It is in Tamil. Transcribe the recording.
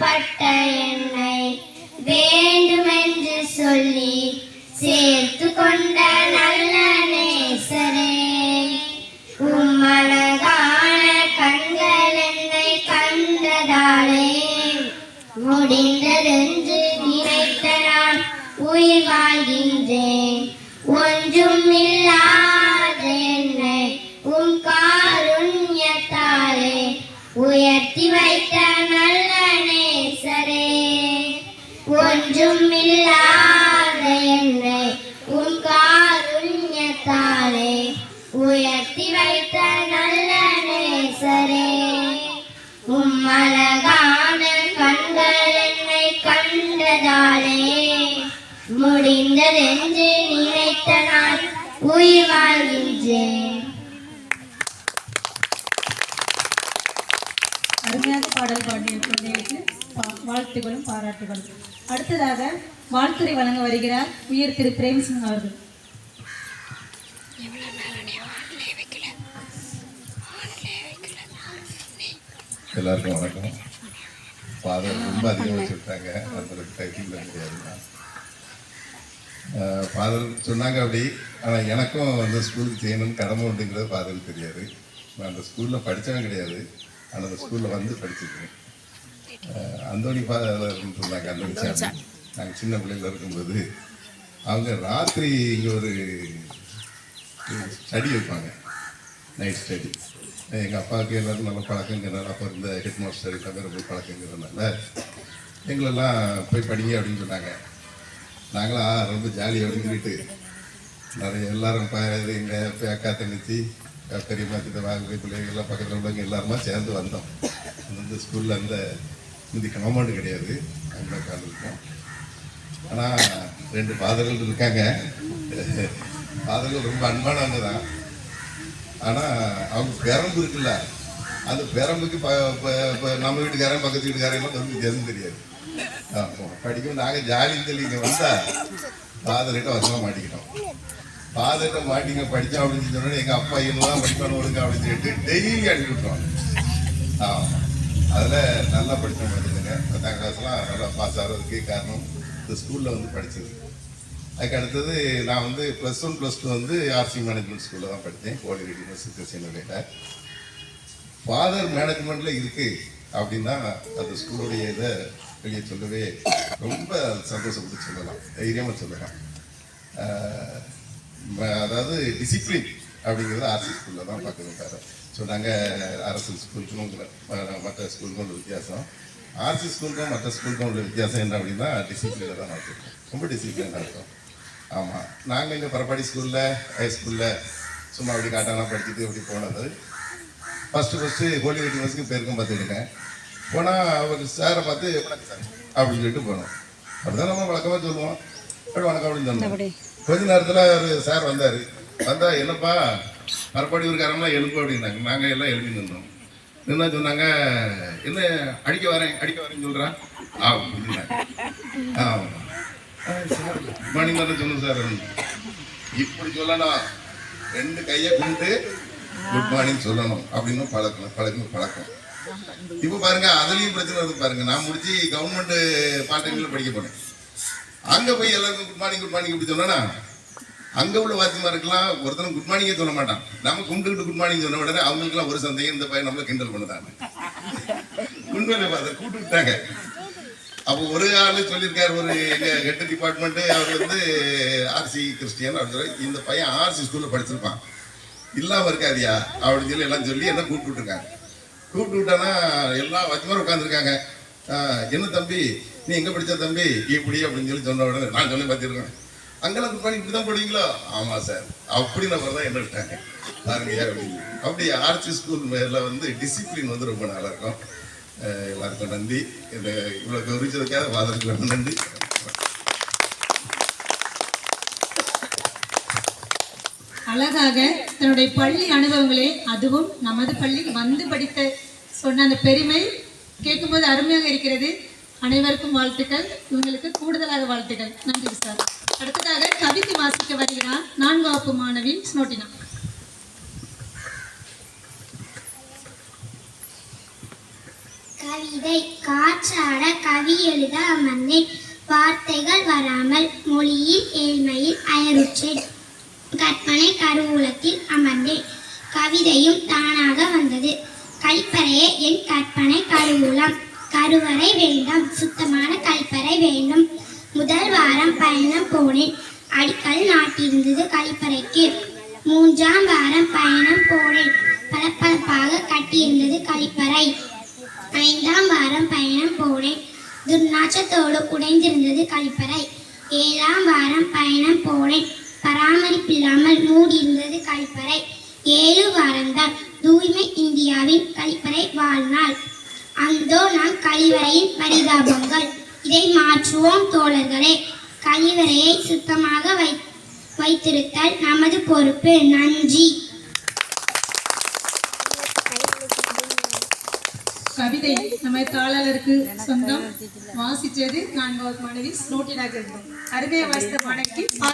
காணப்பட்ட என்னை வேண்டுமென்று சொல்லி சேர்த்து கொண்ட நல்ல நேசரே. உம்மழகான கண்கள் என்னை கண்டதாலே. முடிந்ததென்று நினைத்த நான் உயிர் வாழ்கின்றேன். ஒன்றும் இல்லாத என்னை உம் காருண்யத்தாலே உயர்த்தி வைத்த ஒன்றும் இல்லாத அருமையாக பாடல் பாடிய குழந்தைகளுக்கு பா- வாழ்த்துகளும் பாராட்டுகளும் அடுத்ததாக வாழ்த்துறை வழங்க வருகிறார் உயர் திரு பிரேம்சிங் அவர்கள் எல்லாருக்கும் வணக்கம். ஃபாதர் ரொம்ப அதிகம் வச்சுருக்காங்க. அந்த டைட்டில் முடியாதுன்னா ஃபாதர் சொன்னாங்க அப்படி. ஆனால் எனக்கும் அந்த ஸ்கூலுக்கு செய்யணும்னு கடமை உண்டுங்கிறது ஃபாதருக்கு தெரியாது. நான் அந்த ஸ்கூலில் படித்தவன் கிடையாது. அந்த ஸ்கூலில் வந்து படிச்சிருக்கேன் அந்தோணி ஃபாதர் இருந்தாங்க அந்தோணி சாமி. நாங்கள் சின்ன பிள்ளைல இருக்கும்போது அவங்க ராத்திரி இங்கே ஒரு ஸ்டடி வைப்பாங்க. நைட் ஸ்டடி எங்கள் அப்பாவுக்கு எல்லாரும் நல்ல பழக்கங்கிறனால அப்போ இருந்த ஹெட் மாஸ்டர் எல்லாமே ரொம்ப பழக்கங்கிறதுனால எங்களெல்லாம் போய் படிங்க அப்படின்னு சொன்னாங்க. நாங்களாம் "ஆ, ரொம்ப ஜாலியாக அப்படின்னு சொல்லிட்டு நிறைய எல்லாரும் எங்கள் அக்கா தங்கச்சி பெரியம்மா சித்த வாங்க எல்லாம் பக்கத்தில் உள்ளவங்க எல்லாருமா சேர்ந்து வந்தோம். அந்த ஸ்கூலில் அந்த முந்தி காம்பவுண்டு கிடையாது அங்கே உட்காந்துருக்கோம் ஆனால் ரெண்டு ஃபாதர்கள் இருக்காங்க. ஃபாதர்கள் ரொம்ப அன்பானவங்க தான் ஆனால் அவங்க பெரம்பு இருக்குல்ல அந்த பெரம்புக்கு ப இப்போ நம்ம வீட்டுக்காரன் பக்கத்து வீட்டுக்காரன் எல்லாம் வந்து வித்தியாசம் தெரியாது. படிக்கும் நாங்கள் ஜாலின்னு சொல்லி இங்கே வந்தால் ஃபாதர்கிட்ட வசமாக மாட்டிக்கிட்டோம். பாதட்ட மாட்டிங்க படித்தோம் அப்படின்னு சொன்னோன்னே எங்கள் அப்பா இவங்களாம் படிப்பான ஒழுங்க அப்படின்னு சொல்லிட்டு டெய்லி அனுப்பி விட்டுருவாங்க. அதில் நல்லா படித்தோம் பார்த்துக்கோங்க பத்தாம் கிளாஸ்லாம் நல்லா பாஸ் ஆகிறதுக்கு காரணம் இந்த ஸ்கூலில் வந்து படித்தது அதுக்கு அடுத்தது நான் வந்து ப்ளஸ் ஒன் ப்ளஸ் டூ வந்து ஆர்சி மேனேஜ்மெண்ட் ஸ்கூலில் தான் படித்தேன். கோடி யூனிவர்சிட்டி கிறிஸ்டியன் ஃபாதர் மேனேஜ்மெண்ட்டில் இருக்குது அப்படின்னா அந்த ஸ்கூலுடைய இதை வெளியே சொல்லவே ரொம்ப சந்தோஷப்பட்டு சொல்லலாம். தைரியமாக சொல்லலாம். அதாவது டிசிப்ளின் அப்படிங்கிறது ஆர்சி ஸ்கூலில் தான் பார்க்கணும் சார். ஸோ நாங்கள் அரசு ஸ்கூலுக்கும் மற்ற ஸ்கூலுக்கும் உள்ள வித்தியாசம். ஆர்சி ஸ்கூலுக்கும் மற்ற ஸ்கூலுக்கும் உள்ள வித்தியாசம் என்ன அப்படின்னா டிசிப்ளினில் தான் நடக்கும். ரொம்ப டிசிப்ளினாக இருக்கும். ஆமாம் நாங்கள் இங்கே பரப்பாடி ஸ்கூலில் ஹை ஸ்கூலில் சும்மா அப்படி காட்டாலாம் படிச்சுட்டு அப்படி போனது. ஃபஸ்ட்டு ஃபஸ்ட்டு ஹோலி யூனிவர்சிட்டி பேருக்கும் பார்த்துக்கிட்டேன். போனால் அவர் சாரை பார்த்து வணக்கம் சார் அப்படின்னு சொல்லிட்டு போனோம். அப்படிதான் நம்ம வழக்கமாக சொல்லுவோம். அப்படி வணக்கம் அப்படின்னு சொன்னோம் கொஞ்ச நேரத்தில் ஒரு சார் வந்தார். வந்தால் என்னப்பா மறுபடி இருக்காரம்லாம் எழுப்பு அப்படின்னாங்க. நாங்கள் எல்லாம் எழுதி நின்றோம் நின்னா சொன்னாங்க என்ன அடிக்க வரேன் அடிக்க வரேன்னு சொல்கிறான் ஆ அப்படின்னாங்க. ஆமாம் சார் குட் மார்னிங் சொன்னோம் சார். இப்படி சொல்லணும். ரெண்டு கையை கும்பிட்டு குட் மார்னிங் சொல்லணும் அப்படின்னு பழக்கம் பழக்கம் பழக்கம். இப்போ பாருங்க அதுலேயும் பிரச்சனை இருக்குது பாருங்க. நான் முடிச்சு கவர்மெண்ட் பாலிடெக்னிக்ல படிக்க போனேன் அங்க போய் எல்லாருக்கும் குட் மார்னிங் குட் மார்னிங் இப்படி சொன்னா அங்க உள்ள வாத்தியமாருக்கெல்லாம் ஒருத்தனும் குட் மார்னிங்கே சொல்ல மாட்டான். நம்ம கும்பிட்டுக்கிட்டு குட் மார்னிங் சொன்ன உடனே அவங்களுக்குலாம் ஒரு சந்தேகம் இந்த பையன் நம்மள கிண்டல் பண்ணுதாங்க உண்மையில பார்த்து கூப்பிட்டு விட்டாங்க அப்போ ஒரு ஆள் சொல்லியிருக்காரு ஒரு எங்கள் ஹெட் டிபார்ட்மெண்ட்டு அவர் வந்து ஆர்சி கிறிஸ்டியன் அப்படின்னு இந்த பையன் ஆர்சி ஸ்கூலில் படிச்சிருப்பான். இல்லாமல் இருக்காதியா? அப்படின்னு சொல்லி எல்லாம் சொல்லி என்ன கூப்பிட்டு விட்டுருக்காங்க கூப்பிட்டு விட்டானா எல்லா வச்சுமாரும் உட்காந்துருக்காங்க என்ன தம்பி? நீ எங்க படிச்ச தம்பி? இப்படி அப்படின்னு சொல்லி சொன்ன உடனே நான் சொல்லி பார்த்துருக்கேன். அங்கெல்லாம் குட் இப்படி தான் போடுவீங்களோ? ஆமா சார். அப்படி நபர் தான் என்ன விட்டாங்க பாருங்க அப்படின்னு அப்படி? ஆர்சி ஸ்கூல் மேல வந்து டிசிப்ளின் வந்து ரொம்ப நல்லா இருக்கும் எல்லாருக்கும் நன்றி. இந்த இவ்வளோ கௌரிச்சதுக்காக வாதத்துக்கு ரொம்ப நன்றி. அழகாக தன்னுடைய பள்ளி அனுபவங்களே அதுவும் நமது பள்ளி வந்து படித்த சொன்ன அந்த பெருமை கேட்கும்போது அருமையாக இருக்கிறது. அனைவருக்கும் வாழ்த்துக்கள். இவங்களுக்கு கூடுதலாக வாழ்த்துக்கள். நன்றி சார். அடுத்ததாக கவிதை வாசிக்க வருகிறார் நான்கு வகுப்பு மாணவி ஸ்னோட்டினா. கவிதை கவிதை காற்றாட கவி எழுத அமர்ந்தேன். வார்த்தைகள் வராமல் மொழியில் ஏழ்மையில் அயருற்றேன் கற்பனை கருவூலத்தில் அமர்ந்தேன். கவிதையும் தானாக வந்தது. கழிப்பறையே என் கற்பனை கருவூலம். கருவறை வேண்டாம் சுத்தமான கழிப்பறை வேண்டும். முதல் வாரம் பயணம் போனேன். அடிக்கல் நாட்டியிருந்தது கழிப்பறைக்கு. மூன்றாம் வாரம் பயணம் போனேன். பளபளப்பாக கட்டியிருந்தது கழிப்பறை. ஐந்தாம் வாரம் பயணம் போனேன். துர்நாற்றத்தோடு உடைந்திருந்தது கழிப்பறை. ஏழாம் வாரம் பயணம் போனேன். பராமரிப்பில்லாமல் மூடியிருந்தது கழிப்பறை. ஏழு வாரம்தான். தூய்மை இந்தியாவின் கழிப்பறை வாழ்நாள். அந்தோ நாம் கழிவறையின் பரிதாபங்கள். இதை மாற்றுவோம் தோழர்களே. கழிவறையை சுத்தமாக வை வைத்திருத்தல் நமது பொறுப்பு. நன்றி. கவிதை நம்ம தாளருக்கு சொந்தம். வாசிச்சது நான்காவது மாணவி ஸ்னோட்டினாக இருந்தோம். அருமையை வாசித்த மாணவிக்கு